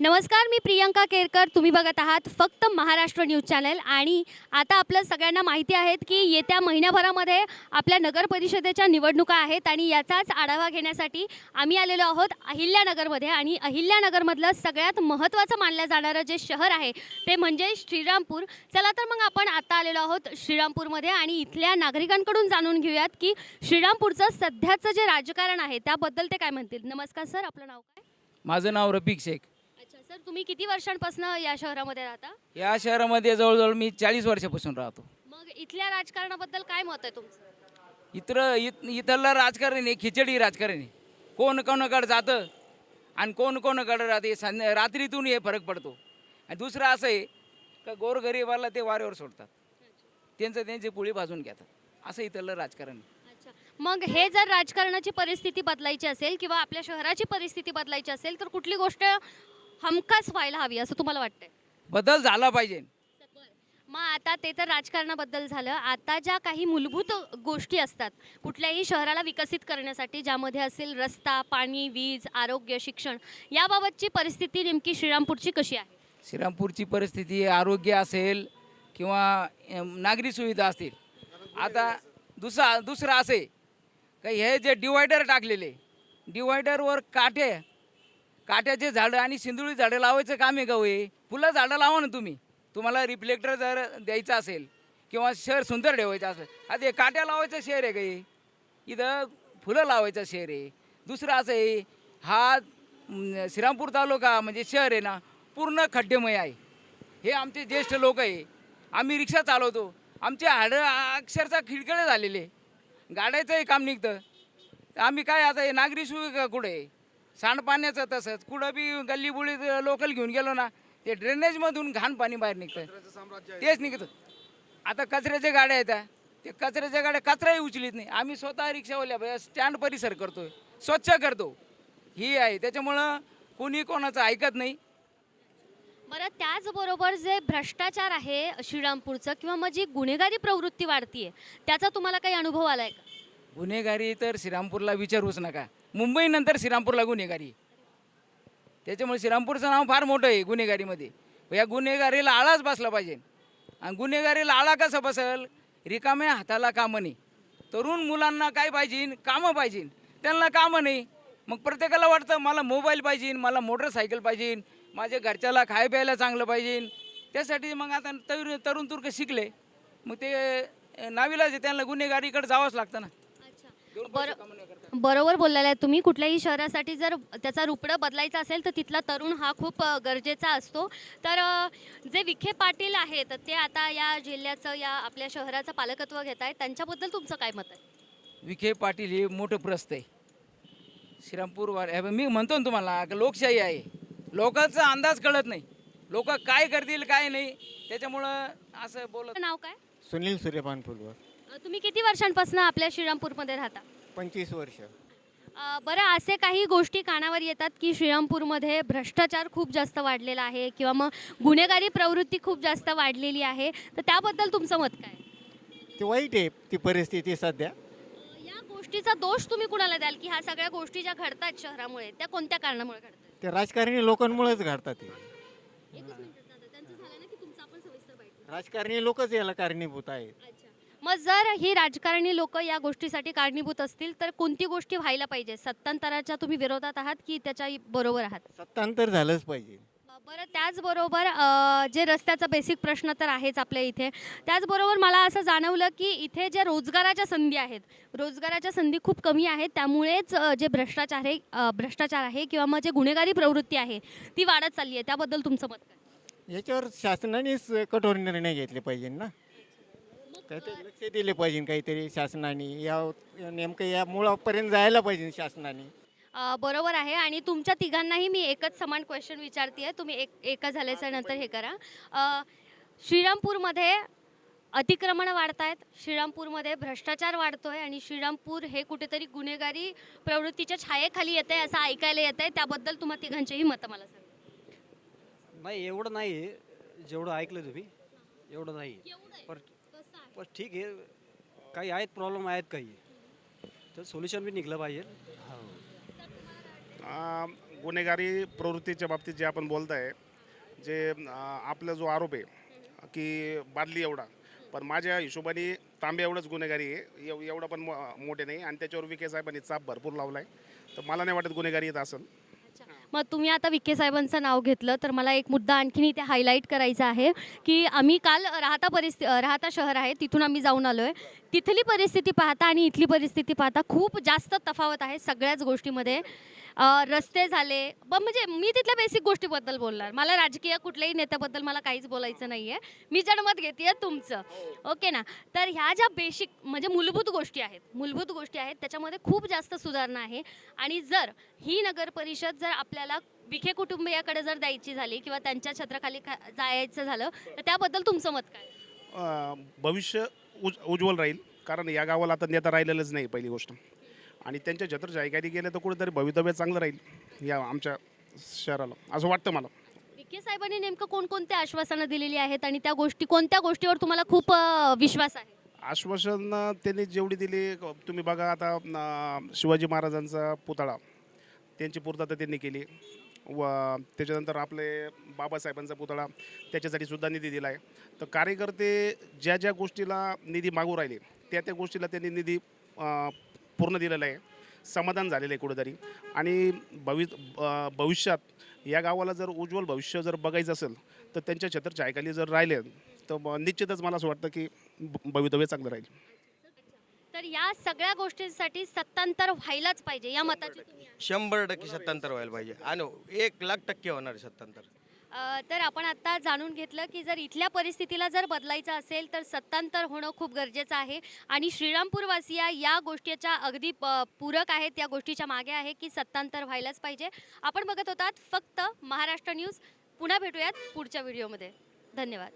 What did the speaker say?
नमस्कार मी प्रियंका केरकर. तुम्ही बघत आहात फक्त महाराष्ट्र न्यूज चॅनल. आणि आता आपलं सगळ्यांना माहिती आहेत की येत्या महिन्याभरामध्ये आपल्या नगर परिषदेच्या निवडणुका आहेत आणि याचाच आढावा घेण्यासाठी आम्ही आलेलो आहोत अहिल्यानगरमध्ये. आणि अहिल्यानगरमधलं सगळ्यात महत्त्वाचं मानलं जाणारं जे शहर आहे ते म्हणजे श्रीरामपूर. चला तर मग आपण आता आलेलो आहोत श्रीरामपूरमध्ये आणि इथल्या नागरिकांकडून जाणून घेऊयात की श्रीरामपूरचं सध्याचं जे राजकारण आहे त्याबद्दल ते काय म्हणतील? नमस्कार सर. आपलं नाव काय? माझं नाव रफिक शेख. सर तुम्ही किती वर्षांपासून या शहरामध्ये राहता? या शहरामध्ये जवळजवळ मी चाळीस वर्षापासून राहतो. मग इथल्या राजकारणाबद्दल काय मत आहे तुमचं? इतर इत इथलं राजकारण आहे खिचडी राजकारण. आहे कोण कोणाकडे जातं आणि कोण कोणाकडे राहते संध्या रात्रीतून हे फरक पडतो. आणि दुसरं असं आहे का गोरगरीबाला ते वाऱ्यावर सोडतात. त्यांचं त्यांची पोळी भाजून घेतात. असं इथलं राजकारण आहे. अच्छा. मग हे जर राजकारणाची परिस्थिती बदलायची असेल किंवा आपल्या शहराची परिस्थिती बदलायची असेल तर कुठली गोष्ट हमखास व्हायला हवी असं तुम्हाला वाटतंय? बदल झाला पाहिजे. मग आता ते तर राजकारणाबद्दल झालं. आता ज्या काही मूलभूत गोष्टी असतात कुठल्याही शहराला विकसित करण्यासाठी ज्यामध्ये असेल रस्ता पाणी वीज आरोग्य शिक्षण याबाबतची परिस्थिती नेमकी श्रीरामपूरची कशी आहे? श्रीरामपूरची परिस्थिती आरोग्य असेल किंवा नागरी सुविधा असतील. आता दुसरा दुसरं असं का हे जे डिवायडर टाकलेले डिवायडरवर काटे काट्याचे झाडं आणि सिंदुळी झाडं लावायचं काम आहे का होय फुलं झाडं लावा ना तुम्ही. तुम्हाला रिफ्लेक्टर जर द्यायचं असेल किंवा शहर सुंदर ठेवायचं असेल आता काट्या लावायचं शहर आहे काही हे? इथं फुलं लावायचं शहर आहे. दुसरं असं आहे हा श्रीरामपूर तालुका म्हणजे शहर आहे ना पूर्ण खड्डेमय आहे. हे आमचे ज्येष्ठ लोक आहे. आम्ही रिक्षा चालवतो. आमचे हाडं अक्षरशः खिडकडे झालेले. गाड्याचंही काम निघतं. आम्ही काय आता हे नागरी सुविधा कुठे आहे? सांडपाण्याचं तसंच. कुठं बी गल्ली बुळीत लोकल घेऊन गेलो ना ते ड्रेनेजमधून घाण पाणी बाहेर निघतं. तेच निघतं. आता कचऱ्याच्या गाड्या येतात ते कचऱ्याच्या गाड्या कचराही उचलीत नाही. आम्ही स्वतः रिक्षावाल्या बाया स्टँड परिसर करतोय. स्वच्छ करतो. ही आहे. त्याच्यामुळं कोणी कोणाचं ऐकत नाही. बरं त्याचबरोबर जे भ्रष्टाचार आहे श्रीरामपूरचं किंवा मग जी गुन्हेगारी प्रवृत्ती वाढतीये त्याचा तुम्हाला काही अनुभव आलाय का? गुन्हेगारी तर श्रीरामपूरला विचारूच नका. मुंबईनंतर श्रीरामपूरला गुन्हेगारी. त्याच्यामुळे श्रीरामपूरचं नाव फार मोठं आहे गुन्हेगारीमध्ये. या गुन्हेगारीला आळाच बसला पाहिजे. आणि गुन्हेगारीला आळा कसं बसल? रिकाम्या हाताला कामं नाही. तरुण मुलांना काय पाहिजे? कामं पाहिजे. त्यांना कामं नाही. मग प्रत्येकाला वाटतं मला मोबाईल पाहिजे मला मोटरसायकल पाहिजे माझ्या घरच्याला खाय प्यायला चांगलं पाहिजे. त्यासाठी मग आता तरुण तरुण तुर्क शिकले. मग ते अं, त्यांना गुन्हेगारीकडे जावंच लागतं ना. बरं बरोबर बोललेला आहे तुम्ही कुठल्याही शहरासाठी जर त्याचा रुपडं बदलायचा असेल तर तिथला तरुण हा खूप गरजेचा असतो. तर जे विखे पाटील आहेत ते आता या जिल्ह्याचं या आपल्या शहराचं पालकत्व घेत आहेत त्यांच्याबद्दल तुमचं काय मत आहे? विखे पाटील हे मोठं प्रस्त आहे. श्रीरामपूर हे मी म्हणतो ना तुम्हाला लोकशाही आहे. लोकांचा अंदाज कळत नाही. लोक काय करतील काय नाही त्याच्यामुळं असं बोलत नाव काय? सुनील सूर्यपान फुलवर. तुम्ही किती वर्षांपासून आपल्या श्रीरामपूरमध्ये राहता? पंचवीस वर्ष. अ, बरं असे काही गोष्टी कानावर येतात की श्रीरामपूरमध्ये भ्रष्टाचार खूप जास्त वाढलेला आहे किंवा मग गुन्हेगारी प्रवृत्ती खूप जास्त वाढलेली आहे. तर त्याबद्दल तुमचं मत काय? ते वाईट आहे ती परिस्थिती सध्या. या गोष्टीचा दोष तुम्ही कुणाला द्याल की ह्या सगळ्या गोष्टी ज्या घडतात शहरामुळे त्या कोणत्या कारणामुळे घडतात? ते राजकारणी लोकांमुळेच घडतात ते एकच मिनिट दादा. त्यांचं झालं ना की तुमचं आपण सविस्तर बाईट राजकारणी लोकच याला कारणीभूत आहेत. मग जर ही राजकारणी लोक या गोष्टीसाठी कारणीभूत असतील तर कोणती गोष्टी व्हायला पाहिजे? सत्तांतराच्या तुम्ही विरोधात आहात की त्याच्या बरोबर आहात? सत्तांतर झालंच पाहिजे. बरं त्याचबरोबर अ, जे रस्त्याचा बेसिक प्रश्न तर आहेच आपल्या इथे. त्याचबरोबर मला असं जाणवलं की इथे जे रोजगाराच्या संधी आहेत रोजगाराच्या संधी खूप कमी आहेत. त्यामुळेच अ, जे भ्रष्टाचार आहे अ, भ्रष्टाचार आहे किंवा मग जे गुन्हेगारी प्रवृत्ती आहे ती वाढत चालली आहे. त्याबद्दल तुमचं मत काय? याच्यावर शासनानेच कठोर निर्णय घेतले पाहिजे ना. काहीतरी लक्ष दिले पाहिजे काहीतरी शासनाने. या नेमकं या मुळापर्यंत जायला पाहिजे शासनाने. अ, बरोबर आहे आणि तुमच्या तिघांनाही मी एकच समान क्वेश्चन विचारते तुम्ही एक एका झाल्याच्यानंतर हे करा. अ, श्रीरामपूरमध्ये अतिक्रमण वाढत आहेत श्रीरामपूरमध्ये भ्रष्टाचार वाढतोय आणि श्रीरामपूर हे कुठेतरी गुन्हेगारी प्रवृत्तीच्या छायेखाली येते असं ऐकायला येत आहे त्याबद्दल तुम्हा तिघांचेही मतं मला सांगा. नाही एवढं नाही आहे जेवढं ऐकलं तुम्ही एवढं नाही पण पण ठीक आहे. काही आहेत प्रॉब्लेम आहेत काही. तर सोल्युशन बी निघलं पाहिजे. हो आ, गुन्हेगारी प्रवृत्तीच्या बाबतीत जे आपण बोलत आहे जे आपला जो आरोप आहे की बादली एवढा. पण माझ्या हिशोबाने तांबे एवढंच गुन्हेगारी आहे. एव एवढं पण मो- मोठे नाही. आणि त्याच्यावर विके साहेबांनी चाप भरपूर लावला आहे तर मला नाही वाटत गुन्हेगारी येत असेल. मग तुम्ही आता विखे साहेबांचं नाव घेतलं तर मला एक मुद्दा आणखीन इथे हायलाईट करायचा आहे की आम्ही काल राहता परिस्थिती राहता शहर आहे तिथून आम्ही जाऊन आलो आहे तिथली परिस्थिती पाहता आणि इथली परिस्थिती पाहता खूप जास्त तफावत आहे सगळ्याच गोष्टीमध्ये. रस्ते झाले ब म्हणजे मी तिथल्या बेसिक गोष्टीबद्दल बोलणार. मला राजकीय कुठल्याही नेत्याबद्दल मला काहीच बोलायचं नाही आहे मी जनमत घेते तुमचं. ओके ना? तर ह्या ज्या बेसिक म्हणजे मूलभूत गोष्टी आहेत मूलभूत गोष्टी आहेत त्याच्यामध्ये खूप जास्त सुधारणा आहे. आणि जर ही नगर परिषद जर आपल्याला विखे कुटुंबियाकडे जर द्यायची झाली किंवा त्यांच्या छत्राखाली खा जायचं झालं तर त्याबद्दल तुमचं मत काय? अं, भविष्य उज उज्ज्वल राहील. कारण या गावाला आता नेता राहिलेलंच नाही पहिली गोष्ट. आणि त्यांच्या छत्रच्या ऐकायला गेलं तर कुठेतरी भवितव्य चांगलं राहील या आमच्या शहराला. असं वाटतं मला. विखे साहेबांनी नेमकं कोणकोणत्या आश्वासनं दिलेली आहेत आणि त्या गोष्टी कोणत्या गोष्टीवर तुम्हाला खूप अ, विश्वास आहे? आश्वासन त्यांनी जेवढी दिली तुम्ही बघा आता अं, शिवाजी महाराजांचा पुतळा. त्यांची पूर्तता त्यांनी केली. व त्याच्यानंतर आपले बाबासाहेबांचा पुतळा त्याच्यासाठी सुद्धा निधी दिला आहे. तर कार्यकर्ते ज्या ज्या गोष्टीला निधी मागू राहिले त्या त्या गोष्टीला त्यांनी निधी पूर्ण दिलेला आहे. समाधान झालेलं आहे कुठेतरी. आणि भवि भविष्यात या गावाला जर उज्ज्वल भविष्य जर बघायचं असेल तर त्यांच्या छत्रच्या ऐकाली जर राहिले तर निश्चितच मला असं वाटतं की भवितव्य चांगलं राहील. तर या सगळ्या गोष्टींसाठी सत्तांतर व्हायलाच पाहिजे या मताची तुम्ही आहे. शंभर टक्के सत्तांतर व्हायला पाहिजे. आणि एक लाख टक्के होणार आहे सत्तांतर. अ, तर आपण आता जाणून घेतलं की जर इथल्या परिस्थितीला जर बदलायचं असेल तर सत्तांतर होणं खूप गरजेचं आहे. आणि श्रीरामपूरवासिया या गोष्टीच्या अगदी प- पूरक आहेत या गोष्टीच्या मागे आहे की सत्तांतर व्हायलाच पाहिजे. आपण बघत होतात फक्त महाराष्ट्र न्यूज. पुन्हा भेटूयात पुढच्या व्हिडिओमध्ये. धन्यवाद.